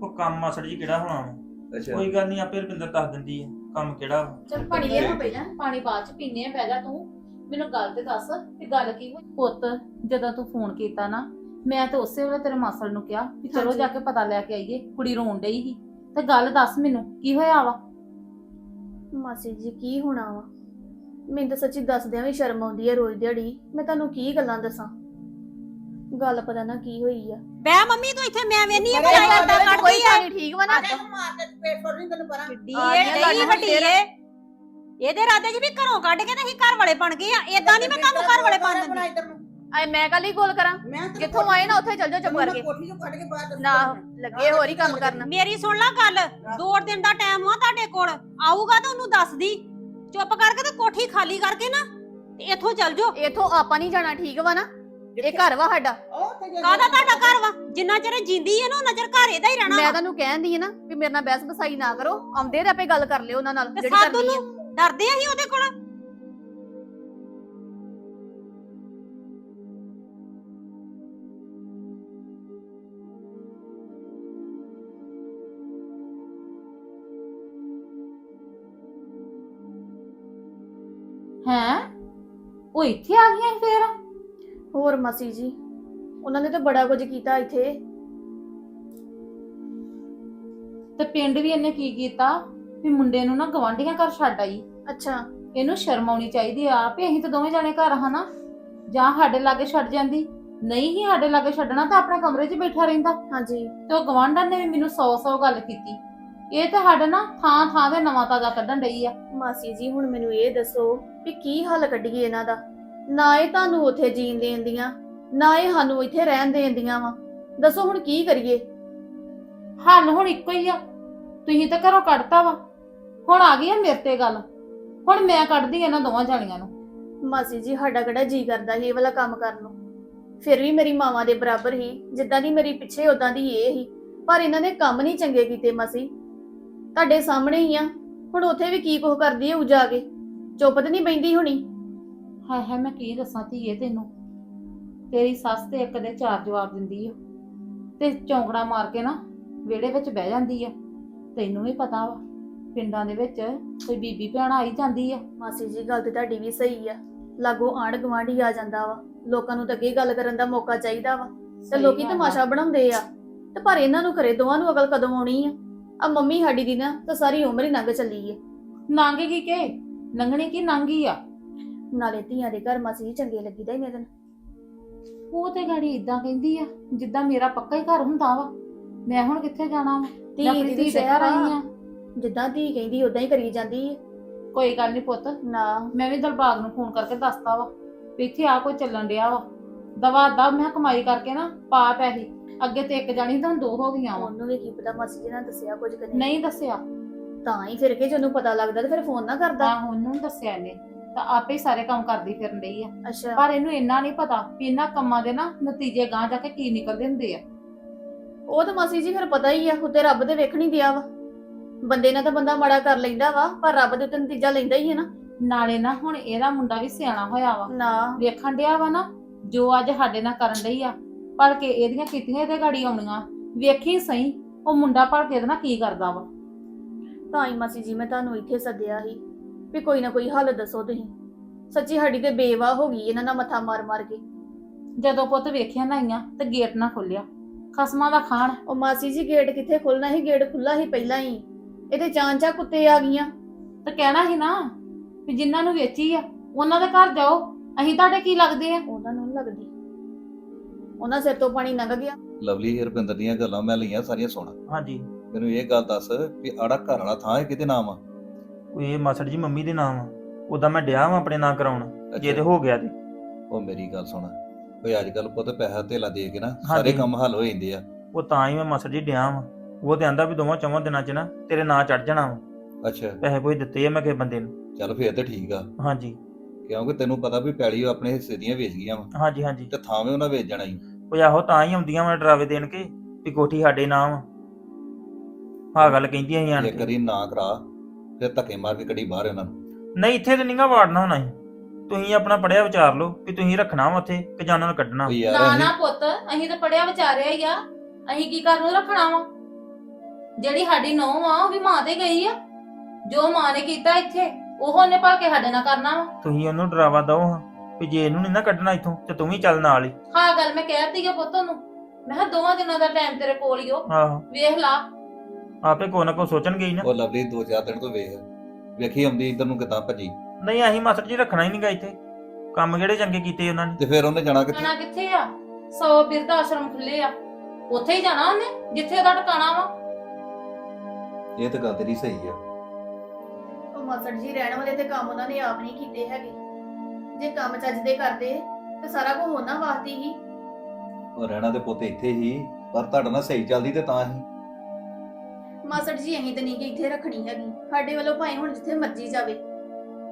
ਉਹ ਕੰਮ ਮਾਸਟਰ ਜੀ ਕਿਹੜਾ ਹੋਣਾ? ਅੱਛਾ। ਕੋਈ ਗੱਲ ਨਹੀਂ ਆਪੇ ਰੁਪਿੰਦਰ ਦੱਸ ਦਿੰਦੀ ਹੈ ਕੰਮ ਕਿਹੜਾ ਵਾ। ਚਲ ਪਾਣੀ ਲੈ ਆ ਪਹਿਲਾਂ ਪਾਣੀ ਬਾਅਦ ਚ ਪੀਨੇ ਆ ਜਾ ਤੂੰ। ਮੈਨੂੰ ਗੱਲ ਤੇ ਦੱਸ ਕਿ ਗੱਲ ਕੀ ਹੋਈ? ਪੁੱਤ ਜਦੋਂ ਤੂੰ ਫੋਨ ਕੀਤਾ ਨਾ ਮੈਂ ਤਾਂ ਉਸੇ ਵੇਲੇ ਤੇਰੇ ਮਾਸੜ ਨੂੰ ਕਿਹਾ ਵੀ ਚਲੋ ਹਾਂਜੀ। ਜਾ ਕੇ ਪਤਾ ਲੈ ਕੇ ਆਈਏ ਕੁੜੀ ਰੋਣ ਡਈ ਸੀ। ਤੇ ਗੱਲ ਦੱਸ ਮੈਨੂੰ ਕੀ ਹੋਇਆ ਵਾ? ਮਾਸੀ ਜੀ ਕੀ ਹੋਣਾ ਵਾ? ਮੈਨੂੰ ਤਾਂ ਸੱਚੀ ਦੱਸਦਿਆਂ ਵੀ ਸ਼ਰਮ ਆਉਂਦੀ ਹੈ ਰੋਜ਼ ਦਿਹਾੜੀ। ਮੈਂ ਤੁਹਾਨੂੰ ਕੀ ਗੱਲਾਂ ਦੱਸਾਂ? ਗੱਲ ਪਤਾ ਨਾ ਕੀ ਹੋਈ ਆ। ਬੈ ਮੰਮੀ ਤੂੰ ਇੱਥੇ ਮੈਂ ਵੇਨੀ ਆ ਕੋਈ ਭਲਾ ਏਦਾਂ ਗੱਲ ਕੱਢਦੀ ਆ ਠੀਕ ਵਾ ਨਾ? ਕਿੱਡੀ ਆ ਇਹ ਗਈਆਂ ਨਹੀਂ ਵੱਡੀ ਏ ਇਹਦੇ ਰਾਦੇ ਜੀ ਵੀ ਘਰੋਂ ਕੱਢ ਕੇ ਤੇ ਅਸੀਂ ਘਰ ਵਾਲੇ ਬਣ ਗਏ ਆ। ਏਦਾਂ ਨਹੀਂ ਮੈਂ ਤੁਹਾਨੂੰ ਘਰ ਵਾਲੇ ਬਣ ਦਿੰਦੀ ਆਏ ਮੈਂ ਕੱਲ ਹੀ ਗੋਲ ਕਰਾਂ। ਜਿੱਥੋਂ ਆਏ ਨਾ ਉੱਥੇ ਚੱਲ ਜਾਓ ਚੁੱਪ ਕਰਕੇ। ਨਾ ਲੱਗੇ ਹੋਰ ਹੀ ਕੰਮ ਕਰਨ। ਮੇਰੀ ਸੁਣ ਲੈ ਗੱਲ। ਦੋ ਦਿਨ ਦਾ ਟਾਈਮ ਆ ਤੁਹਾਡੇ ਕੋਲ। ਆਊਗਾ ਤਾਂ ਉਹਨੂੰ ਦੱਸ ਦੀ ਚੁੱਪ ਕਰਕੇ ਤੇ ਕੋਠੀ ਖਾਲੀ ਕਰਕੇ ਨਾ ਤੇ ਇੱਥੋਂ ਚੱਲ ਜਾਓ। ਇਥੋਂ ਆਪਾਂ ਨਹੀਂ ਜਾਣਾ ਠੀਕ ਵਾ ਨਾ? ਇਹ ਘਰ ਵਾ ਸਾਡਾ। ਕਾਹਦਾ ਤੁਹਾਡਾ ਘਰ ਵਾ? ਜਿੰਨਾ ਚਿਰ ਇਹ ਜਿੰਦੀ ਹੈ ਨਾ ਉਹਨਾਂ ਚਿਰ ਘਰ ਇਹਦਾ ਹੀ ਰਹਿਣਾ ਮੈਂ ਵਾ। ਤੁਹਾਨੂੰ ਕਹਿੰਦੀ ਆ ਨਾ ਵੀ ਮੇਰੇ ਨਾਲ ਬਹਿਸ ਬਸਾਈ ਨਾ ਕਰੋ। ਆਉਂਦੇ ਤੇ ਆਪੇ ਗੱਲ ਕਰ ਲਿਓ ਉਹਨਾਂ ਨਾਲ ਤੇ ਜਿਹੜੀ ਸਾਧੂ ਕਰਨੀ ਆ। ਨੂੰ ਡਰਦੇ ਅਸੀਂ ਉਹਦੇ ਕੋਲ? ਉਹ ਇੱਥੇ ਆ ਗਈਆਂ ਫੇਰ? ਹੋਰ ਮਾਸੀ ਜੀ ਉਹਨਾਂ ਨੇ ਤਾਂ ਬੜਾ ਕੁਝ ਕੀਤਾ ਇੱਥੇ। ਤੇ ਪਿੰਡ ਵੀ ਇਹਨੇ ਕੀ ਕੀਤਾ? ਵੀ ਮੁੰਡੇ ਨੂੰ ਨਾ ਗਵਾਂਢੀਆਂ ਘਰ ਛੱਡ ਆਈ। ਅੱਛਾ। ਇਹਨੂੰ ਸ਼ਰਮ ਆਉਣੀ ਚਾਹੀਦੀ ਆ ਵੀ ਅਸੀਂ ਤਾਂ ਦੋਵੇਂ ਜਾਣੇ ਘਰ ਹਨਾ? ਜਾਂ ਸਾਡੇ ਲਾਗੇ ਛੱਡ ਜਾਂਦੀ। ਨਹੀਂ ਹੀ ਸਾਡੇ ਲਾਗੇ ਛੱਡਣਾ ਤਾਂ ਆਪਣੇ ਕਮਰੇ 'ਚ ਬੈਠਾ ਰਹਿੰਦਾ। ਹਾਂਜੀ। ਤੇ ਉਹ ਗਵਾਂਢਣ ਨੇ ਵੀ ਮੈਨੂੰ ਸੌ ਸੌ ਗੱਲ ਕੀਤੀ। ਇਹ ਤਾਂ ਸਾਡੇ ਨਾ ਥਾਂ ਥਾਂ ਤੇ ਨਵਾਂ ਤਾਜ਼ਾ ਕੱਢਣ ਡਈ ਆ। ਮਾਸੀ ਜੀ ਹੁਣ ਮੈਨੂੰ ਇਹ ਦੱਸੋ ਵੀ ਕੀ ਹੱਲ ਕੱਢੀਏ ਇਹਨਾਂ ਦਾ? ਨਾ ਇਹ ਤੁਹਾਨੂੰ ਉੱਥੇ ਜੀਣ ਦੇਣ ਦੀਆਂ ਨਾ ਇਹ ਸਾਨੂੰ ਇੱਥੇ ਰਹਿਣ ਦੇਣ ਦੀਆਂ ਵਾ। ਦੱਸੋ ਹੁਣ ਕੀ ਕਰੀਏ? ਹੱਲ ਹੁਣ ਇੱਕੋ ਹੀ ਆ। ਤੁਸੀਂ ਤਾਂ ਘਰੋਂ ਕੱਢਤਾ ਵਾ। ਹੁਣ ਆ ਗਈ ਆ ਮੇਰੇ ਤੇ ਗੱਲ। ਹੁਣ ਮੈਂ ਕੱਢਦੀ ਇਹਨਾਂ ਦੋਵਾਂ ਜਾਣੀਆਂ ਨੂੰ। ਮਾਸੀ ਜੀ ਸਾਡਾ ਕਿਹੜਾ ਜੀ ਕਰਦਾ ਸੀ ਇਹ ਵਾਲਾ ਕੰਮ ਕਰਨ ਨੂੰ? ਫਿਰ ਵੀ ਮੇਰੀ ਮਾਵਾਂ ਦੇ ਬਰਾਬਰ ਹੀ ਜਿੱਦਾਂ ਦੀ ਮੇਰੀ ਪਿੱਛੇ ਉਦਾਂ ਦੀ ਇਹ ਹੀ। ਪਰ ਇਹਨਾਂ ਨੇ ਕੰਮ ਨਹੀਂ ਚੰਗੇ ਕੀਤੇ ਮਸੀ। ਤੁਹਾਡੇ ਸਾਹਮਣੇ ਹੀ ਆ। ਹੁਣ ਉੱਥੇ ਵੀ ਕੀ ਕੁਝ ਕਰਦੀ ਹੈ ਜਾ ਕੇ? ਚੁੱਪ ਤੇ ਨਹੀਂ ਬੈਂਦੀ ਹੁਣੀ? ਹਾਏ ਹਾਏ ਮੈਂ ਕੀ ਦੱਸਾਂ ਧੀਏ ਤੈਨੂੰ? ਤੇਰੀ ਸੱਸ ਤੇ ਇੱਕ ਦੇ ਚਾਰ ਜਵਾਬ ਦਿੰਦੀ ਆ। ਤੇ ਚੌਂਕੜਾ ਮਾਰ ਕੇ ਨਾ ਵਿਹੜੇ ਵਿੱਚ ਬਹਿ ਜਾਂਦੀ ਆ। ਤੈਨੂੰ ਵੀ ਪਤਾ ਵਾ ਪਿੰਡਾਂ ਦੇ ਵਿੱਚ ਕੋਈ ਬੀਬੀ ਭੈਣ ਆਈ ਜਾਂਦੀ ਆ। ਮਾਸੀ ਜੀ ਗੱਲ ਤੇ ਤੁਹਾਡੀ ਵੀ ਸਹੀ ਆ। ਲਾਗੋ ਆਂਢ ਗੁਆਂਢੀ ਆ ਜਾਂਦਾ ਵਾ। ਲੋਕਾਂ ਨੂੰ ਤਾਂ ਅੱਗੇ ਗੱਲ ਕਰਨ ਦਾ ਮੌਕਾ ਚਾਹੀਦਾ ਵਾ। ਤੇ ਸਹੀ ਲੋਕੀ ਗੱਲ ਆ। ਤਮਾਸ਼ਾ ਬਣਾਉਂਦੇ ਆ। ਤੇ ਪਰ ਇਹਨਾਂ ਨੂੰ ਕਰੇ ਦੋਵਾਂ ਨੂੰ ਅਕਲ ਕਦੋਂ ਆਉਣੀ ਆ? ਆ ਮੰਮੀ ਸਾਡੀ ਦੀ ਨਾ ਤਾਂ ਸਾਰੀ ਉਮਰ ਹੀ ਲੰਘ ਚੱਲੀ ਏ। ਨੰਗ ਕੀ ਕੇ? ਨੰਗਣੀ ਕੀ ਨੰਗੀ ਆ? ਨਾਲੇ ਧੀਆਂ ਦੇ ਘਰ ਮਾਸੀ ਚੰਗੇ ਲੱਗੀਦਾ ਹੀ ਨੇ ਦਿਨ ਉਹ ਤੇ ਗਾੜੀ ਇਦਾਂ ਕਹਿੰਦੀ ਆ ਜਿੱਦਾਂ ਮੇਰਾ ਪੱਕਾ ਹੀ ਘਰ ਹੁੰਦਾ ਵਾ। ਮੈਂ ਹੁਣ ਕਿੱਥੇ ਜਾਣਾ ਵਾ? ਧੀ ਮੈਂ ਆਪਣੀ ਦੀ ਧੀ ਦੇ ਸ਼ਹਿਰ ਘਰ ਆਈ ਆ। ਜਿੱਦਾਂ ਧੀ ਕਹਿੰਦੀ ਉਦਾਂ ਹੀ ਕਰੀ ਜਾਂਦੀ ਕੋਈ ਗੱਲ ਨਹੀਂ ਪੁੱਤ। ਨਾ। ਮੈਂ ਵੀ ਦਲਬਾਗ ਨੂੰ ਫੋਨ ਕਰਕੇ ਦੱਸਤਾ ਵਾ ਵੀ ਇੱਥੇ ਆ ਕੋਈ ਚੱਲਣ ਡਿਆ ਵਾ। ਦਵਾ ਦਾ ਮੈਂ ਕਮਾਈ ਕਰਕੇ ਨਾ ਪਾ ਪੈਸੇ। ਅੱਗੇ ਤੇ ਇੱਕ ਜਾਣੀ ਤਾਂ ਹੁਣ ਦੋ ਹੋ ਗਈਆਂ ਵਾ। ਉਹਨੂੰ ਵੀ ਕੀ ਪਤਾ ਮਾਸੀ ਜੀ ਨੇ ਦੱਸਿਆ ਕੁਝ ਕਦੇ ਨਹੀਂ। ਦੱਸਿਆ। ਤਾਂ ਹੀ ਫਿਰ ਕੇ ਜੇ ਉਹਨੂੰ ਪਤਾ ਲੱਗਦਾ ਤੇ ਫਿਰ ਫੋਨ ਨਾ ਕਰਦਾ। ਤਾਂ ਉਹਨੂੰ ਨੀ ਦੱਸਿਆ ਇਹਨੇ। ਤਾਂ ਆਪੇ ਹੀ ਸਾਰੇ ਕੰਮ ਕਰਦੀ ਫਿਰਨ ਡਈ ਆ। ਅੱਛਾ। ਪਰ ਇਹਨੂੰ ਇੰਨਾ ਨਹੀਂ ਪਤਾ ਵੀ ਇਹਨਾਂ ਕੰਮਾਂ ਦੇ ਨਾ ਨਤੀਜੇ ਗਾਂ ਜਾ ਕੇ ਕੀ ਨਿਕਲਦੇ ਹੁੰਦੇ ਆ। ਉਹ ਤਾਂ ਮਾਸੀ ਜੀ ਫਿਰ ਪਤਾ ਹੀ ਆ ਉੱਤੇ ਰੱਬ ਦੇ ਵੇਖਣੀ ਦਿਆ ਵਾ। ਬੰਦੇ ਨਾਲ ਤਾਂ ਬੰਦਾ ਮਾੜਾ ਕਰ ਲੈਂਦਾ ਵਾ ਪਰ ਰੱਬ ਦੇ ਉੱਤੇ ਨਤੀਜਾ ਲੈਂਦਾ ਹੀ ਹੈ ਨਾ। ਨਾਲੇ ਨਾ ਹੁਣ ਇਹਦਾ ਮੁੰਡਾ ਵੀ ਸਿਆਣਾ ਹੋਇਆ ਵਾ। ਨਾ। ਵੇਖਣ ਡਿਆ ਵਾ ਨਾ ਜੋ ਅੱਜ ਸਾਡੇ ਨਾਲ ਕਰਨ ਡਈ ਆ। ਭਲ ਕੇ ਇਹਦੀਆਂ ਕੀਤੀਆਂ ਇਹਦੇ ਗਾੜੀ ਆਉਣੀਆਂ। ਵੇਖੀ ਸਹੀ ਉਹ ਮੁੰਡਾ ਭਲ ਕੇ ਇਹਦੇ ਨਾਲ ਕੀ ਕਰਦਾ ਵਾ। ਤਾਂ ਹੀ ਮਾਸੀ ਜੀ ਮੈਂ ਤੁਹਾਨੂੰ ਇੱਥੇ ਸੱਦਿਆ ਸੀ। ਵੀ ਕੋਈ ਨਾ ਕੋਈ ਹੱਲ ਦੱਸੋ ਤੁਸੀਂ। ਸੱਚੀ ਸਾਡੀ ਤੇ ਬੇਵਾ ਹੋ ਗਈ ਇਹਨਾਂ ਨਾਲ ਮੱਥਾ ਮਾਰ ਮਾਰ ਕੇ। ਜਦੋਂ ਪੁੱਤ ਵੇਖਿਆ ਨਾਈਆਂ ਤੇ ਗੇਟ ਨਾ ਖੋਲਿਆ ਖਸਮਾਂ ਦਾ ਖਾਣ। ਉਹ ਮਾਸੀ ਜੀ ਗੇਟ ਕਿੱਥੇ ਖੁੱਲਣਾ ਸੀ? ਗੇਟ ਖੁੱਲਾ ਸੀ ਪਹਿਲਾਂ ਹੀ। ਇਹਦੇ ਚਾਂਚਾ ਕੁੱਤੇ ਆ ਗਈਆਂ। ਤੇ ਕਹਿਣਾ ਸੀ ਨਾ ਵੀ ਜਿਨ੍ਹਾਂ ਨੂੰ ਵੇਚੀ ਆ ਉਹਨਾਂ ਦੇ ਘਰ ਜਾਓ। ਅਸੀਂ ਤੁਹਾਡੇ ਕੀ ਲੱਗਦੇ ਆ? ਉਹਨਾਂ ਨੂੰ ਨੀ ਲੱਗਦੀ। ਉਹਨਾਂ ਸਿਰ ਤੋਂ ਪਾਣੀ ਲੰਘ ਗਿਆ। ਲਵਲੀ ਹਰਪਿੰਦਰ ਦੀਆਂ ਗੱਲਾਂ ਮੈਂ ਲਈਆਂ ਸਾਰੀਆਂ ਸੁਣ। ਹਾਂਜੀ। ਮੈਨੂੰ ਇਹ ਗੱਲ ਦੱਸ ਵੀ ਆੜਾ ਘਰ ਵਾਲਾ ਥਾਂ ਹੈ ਕਿਤੇ ਨਾਮ ਆ? ਉਹ ਇਹ ਮਾਸੜ ਜੀ ਮੰਮੀ ਦੇ ਨਾਮ ਆ। ਉਦਾਂ ਮੈਂ ਡਿਆ ਵਾਂ ਆਪਣੇ ਨਾਂ ਕਰਾਉਣ। ਜੇ ਤੇ ਹੋ ਗਿਆ ਤੇ। ਉਹ ਮੇਰੀ ਗੱਲ ਸੁਣ। ਓਏ ਅੱਜ ਕੱਲ ਪੁੱਤ ਪੈਸਾ ਧੇਲਾ ਦੇ ਕੇ ਨਾ ਸਾਰੇ ਹਾਂਜੀ। ਕੰਮ ਹੱਲ ਹੋ ਜਾਂਦੇ ਆ। ਉਹ ਤਾਂ ਹੀ ਮੈਂ ਮਾਸੜ ਜੀ ਡਿਆ ਵਾਂ। ਉਹ ਤੇ ਆਂਦਾ ਵੀ ਦੋਵਾਂ ਚੌਵਾਂ ਦਿਨਾਂ ਚ ਨਾ ਤੇਰੇ ਨਾਂ ਚੜ ਜਾਣਾ ਵਾ। ਅੱਛਾ। ਪੈਸੇ ਕੋਈ ਦਿੱਤੇ ਆ ਮੈਂ ਕਿਸੇ ਬੰਦੇ ਨੂੰ। ਚੱਲ ਫੇਰ ਤੇ ਠੀਕ ਆ। ਹਾਂਜੀ। ਕਿਉਂਕਿ ਤੈਨੂੰ ਪਤਾ ਵੀ ਪੈਲੀ ਉਹ ਆਪਣੇ ਹਿੱਸੇ ਦੀਆਂ ਵੇਚ ਗਈਆਂ ਵਾ। ਹਾਂਜੀ ਹਾਂਜੀ। ਤੇ ਥਾਂ ਵੀ ਉਹਨਾਂ ਵੇਚ ਜਾਣਾ ਹੀ ਉਹ ਆਹੋ ਤਾਂ ਹੀ ਆਉਂਦੀਆਂ ਵਾ ਡਰਾਵੇ ਦੇਣ ਕੇ ਵੀ ਕੋਠੀ ਸਾਡੇ ਨਾਂ ਵਾ। ਹਾਂ ਗੱਲ ਕਹਿੰਦੀਆਂ ਸੀ ਆਣ ਇੱਕ ਕੇ। ਵਾਰੀ ਨਾ ਕਰਾ। ਫਿਰ ਧੱਕੇ ਮਾਰ ਕੇ ਕੱਢੀ ਬਾਹਰ ਇਹਨਾਂ ਨੂੰ। ਨਹੀਂ ਇੱਥੇ ਤੇ ਨਹੀਂਗਾ ਵਾੜਨਾ ਹੋਣਾ ਸੀ। ਤੁਸੀਂ ਆਪਣਾ ਪੜਿਆ ਵਿਚਾਰ ਲਓ ਵੀ ਤੁਸੀਂ ਰੱਖਣਾ ਵਾ ਉੱਥੇ ਕਿ ਜਾਨਾਂ ਨੂੰ ਕੱਢਣਾ। ਵੀ ਯਾਰ ਨਾ ਅਸੀਂ ਨਾ ਪੁੱਤ ਅਸੀਂ ਤਾਂ ਪੜਿਆ ਵਿਚਾਰਿਆ ਹੀ ਆ। ਅਸੀਂ ਕੀ ਕਰਨ ਨੂੰ ਰੱਖਣਾ ਵਾ? ਜਿਹੜੀ ਸਾਡੀ ਨੌਂ ਆ ਉਹ ਵੀ ਮਾਂ ਤੇ ਗਈ ਆ। ਜੋ ਮਾਂ ਨੇ ਕੀਤਾ ਇੱਥੇ ਉਹ ਉਹਨੇ ਭਲ ਕੇ ਸਾਡੇ ਨਾਲ ਕਰਨਾ ਵਾ। ਤੁਸੀਂ ਉਹਨੂੰ ਡਰਾਵਾ ਦਿਓ ਹਾਂ ਵੀ ਜੇ ਇਹਨੂੰ ਨਹੀਂ ਨਾ ਕੱਢਣਾ ਇੱਥੋਂ ਤੇ ਤੂੰ ਵੀ ਚੱਲ ਨਾਲ ਹੀ। ਹਾਂ ਗੱਲ ਮੈਂ ਕਹਿਤੀ ਆ ਪੁੱਤ ਨੂੰ ਮੈਂ ਕਿਹਾ ਦੋਵਾਂ ਦਿਨਾਂ ਦਾ ਟਾਈਮ ਤੇਰੇ ਕੋਲ ਹੀ ਓ ਆਹੋ। ਵੇਖ ਲਾ ਆਪੇ ਕੋ ਨਾ ਕੋ ਸੋਚਣਗੇ ਹੀ ਨਾ। ਉਹ ਲਵਲੀ ਦੋ ਚਾਰ ਦਿਨ ਤੋਂ ਵੇਖ। ਵੇਖੀ ਆਉਂਦੀ ਇਧਰ ਨੂੰ ਕਿਦਾਂ ਭੱਜੀ। ਨਹੀਂ ਅਸੀਂ ਮਾਸਟਰ ਜੀ ਰੱਖਣਾ ਹੀ ਨਹੀਂਗਾ ਇੱਥੇ। ਕੰਮ ਕਿਹੜੇ ਚੰਗੇ ਕੀਤੇ ਉਹਨਾਂ ਨੇ। ਤੇ ਫਿਰ ਉਹਨੇ ਜਾਣਾ ਕਿੱਥੇ? ਜਾਣਾ ਕਿੱਥੇ ਆ? ਸੌ ਬਿਰਧ ਆਸ਼ਰਮ ਖੁੱਲੇ ਆ। ਉੱਥੇ ਹੀ ਜਾਣਾ ਉਹਨੇ ਜਿੱਥੇ ਉਹਦਾ ਟਿਕਾਣਾ ਵਾ। ਇਹ ਤਾਂ ਗੱਲ ਤੇਰੀ ਸਹੀ ਆ। ਉਹ ਮਾਸੜ ਜੀ ਰਹਿਣ ਵਾਲੇ ਤੇ ਕੰਮ ਉਹਨਾਂ ਨੇ ਆਪ ਨਹੀਂ ਕੀਤੇ ਹੈਗੇ। ਜੇ ਕੰਮ ਚੱਜ ਦੇ ਕਰਦੇ ਤੇ ਸਾਰਾ ਕੁਝ ਉਹਨਾਂ ਵਾਸਤੇ ਹੀ। ਉਹ ਰਹਿਣਾ ਤੇ ਪੁੱਤ ਇੱਥੇ ਹੀ ਪਰ ਤੁਹਾਡਾ ਨਾਲ ਸਹੀ ਚੱਲਦੀ ਤੇ ਤਾਂ ਹੀ। ਮਾਸੜ ਜੀ ਅਸੀਂ ਤਾਂ ਨਹੀਂ ਕਿ ਇੱਥੇ ਰੱਖਣੀ ਹੈਗੀ। ਸਾਡੇ ਵੱਲੋਂ ਭਾਵੇਂ ਹੁਣ ਜਿੱਥੇ ਮਰਜ਼ੀ ਜਾਵੇ।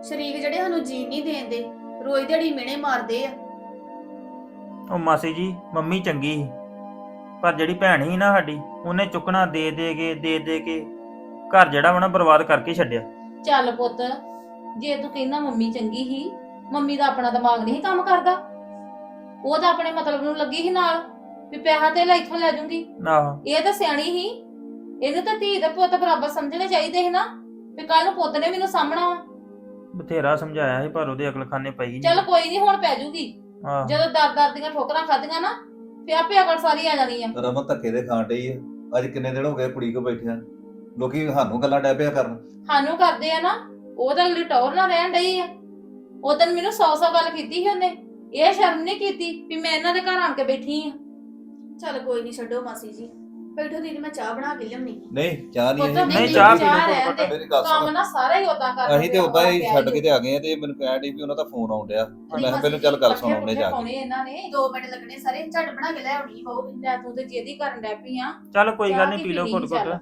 ਸ਼ਰੀਕ ਜਿਹੜੇ ਸਾਨੂੰ ਜੀਣ ਨਹੀਂ ਦੇਂਦੇ ਰੋਜ਼ ਦਿਹਾੜੀ ਮਿਹਣੇ ਮਾਰਦੇ ਆ। ਉਹ ਮਾਸੀ ਜੀ ਮੰਮੀ ਚੰਗੀ ਸੀ। ਪਰ ਜਿਹੜੀ ਭੈਣ ਸੀ ਨਾ ਸਾਡੀ ਉਹਨੇ ਚੁੱਕਣਾ ਦੇ ਦੇ ਕੇ ਦੇ ਦੇ ਕੇ ਘਰ ਜਿਹੜਾ ਵਾ ਨਾ ਬਰਬਾਦ ਕਰਕੇ ਛੱਡਿਆ। ਚੱਲ ਪੁੱਤ ਜੇ ਤੂੰ ਕਹਿੰਦਾ ਮੰਮੀ ਚੰਗੀ ਸੀ ਮੰਮੀ ਦਾ ਆਪਣਾ ਦਿਮਾਗ ਨਹੀਂ ਕੰਮ ਕਰਦਾ। ਉਹ ਤਾਂ ਆਪਣੇ ਮਤਲਬ ਨੂੰ ਲੱਗੀ ਸੀ ਨਾਲ ਵੀ ਪੈਸਾ ਤੇ ਲੈ ਇੱਥੋਂ ਲੈ ਜੂੰਗੀ। ਆਹੋ। ਇਹ ਤਾਂ ਸਿਆਣੀ ਸੀ। ਇਹਨੂੰ ਤਾਂ ਧੀ ਦੇ ਪੁੱਤ ਬਰਾਬਰ ਸਮਝਣੇ ਚਾਹੀਦੇ ਸੀ ਨਾ ਵੀ ਕੱਲ ਨੂੰ ਪੁੱਤ ਨੇ ਮੈਨੂੰ ਸਾਹਮਣਾ ਵਾ। ਬਥੇਰਾ ਸਮਝਾਇਆ ਸੀ ਪਰ ਉਹਦੇ ਅਕਲ ਖਾਨੇ ਪਈ ਨਹੀਂ। ਚੱਲ ਕੋਈ ਨਹੀਂ ਹੁਣ ਪੈ ਜੂਗੀ। ਆਹੋ। ਜਦੋਂ ਦਰ ਦਰ ਦੀਆਂ ਠੋਕਰਾਂ ਖਾਧੀਆਂ ਨਾ ਫੇ ਆਪੇ ਅਕਲ ਸਾਰੀ ਆ ਜਾਣੀ ਆ। ਰਮਨ ਧੱਕੇ ਦੇ ਖਾਣ ਡਈ ਆ। ਅੱਜ ਕਿੰਨੇ ਦਿਨ ਹੋ ਗਏ ਕੁੜੀ ਕੋ ਬੈਠਿਆਂ ਲੋਕੀ ਸਾਨੂੰ ਗੱਲਾਂ ਡੈ ਪਿਆ ਕਰਨ। ਸਾਨੂੰ ਕਰਦੇ ਆ ਨਾ ਉਹ ਤਾਂ ਅਗਲੀ ਟੌਰ ਨਾਲ ਰਹਿਣ ਡਈ ਆ। ਉਹ ਦਿਨ ਮੈਨੂੰ ਸੌ ਸੌ ਗੱਲ ਕੀਤੀ ਸੀ ਉਹਨੇ। ਇਹ ਸ਼ਰਮ ਨਹੀਂ ਕੀਤੀ ਵੀ ਮੈਂ ਇਹਨਾਂ ਦੇ ਘਰ ਆਣ ਕੇ ਬੈਠੀ ਆ। ਚੱਲ ਕੋਈ ਨਹੀਂ ਛੱਡੋ ਮਾਸੀ ਜੀ। ਬੈਠੋ ਦੀਦੀ ਮੈਂ ਚਾਹ ਬਣਾ ਕੇ ਲਿਆਉਣੀ। ਨਹੀਂ ਚਾਹ ਨਹੀਂ ਪੁੱਤ ਅਸੀਂ ਨਹੀਂ, ਨਹੀਂ ਚਾਹ ਪੀ ਲਓ ਚਾਹ ਘੁੱਟ ਰਹਿਣ ਘੁੱਟ। ਦੇ। ਮੇਰੀ ਗੱਲ ਕੰਮ ਸੁਣ। ਨਾ ਸਾਰਾ ਹੀ ਉਦਾਂ ਕਰਦੇ ਅਸੀਂ ਤੇ ਉਦਾਂ ਹੀ ਛੱਡ ਕੇ ਤੇ ਆ ਗਏ ਆ ਤੇ ਮੈਨੂੰ ਕਹਿਣ ਡਈ ਵੀ ਉਹਨਾਂ ਦਾ ਫੋਨ ਆਉਣ ਡਿਆ। ਮੈਂ ਕਿਹਾ ਪਹਿਲਾਂ ਚੱਲ ਗੱਲ ਸੁਣ ਆਉਣੇ ਜਾ ਕੇ। ਪਾਉਣੇ ਇਹਨਾਂ ਨੇ 2 ਮਿੰਟ ਲੱਗਣੇ ਸਾਰੇ ਝਟ ਬਣਾ ਕੇ ਲੈ ਆਉਣੀ ਬਹੁਤ ਲੈ ਤੂੰ ਤੇ ਜਿਹਦੀ ਕਰਨ ਡੈ ਪਈ ਆ। ਚੱਲ ਕੋਈ ਗੱਲ ਚਾਹ ਨਹੀਂ ਵੀ ਪੀ ਲਓ ਪੀਣੀ ਘੁੱਟ ਘੁੱਟ। ਚੱਲ।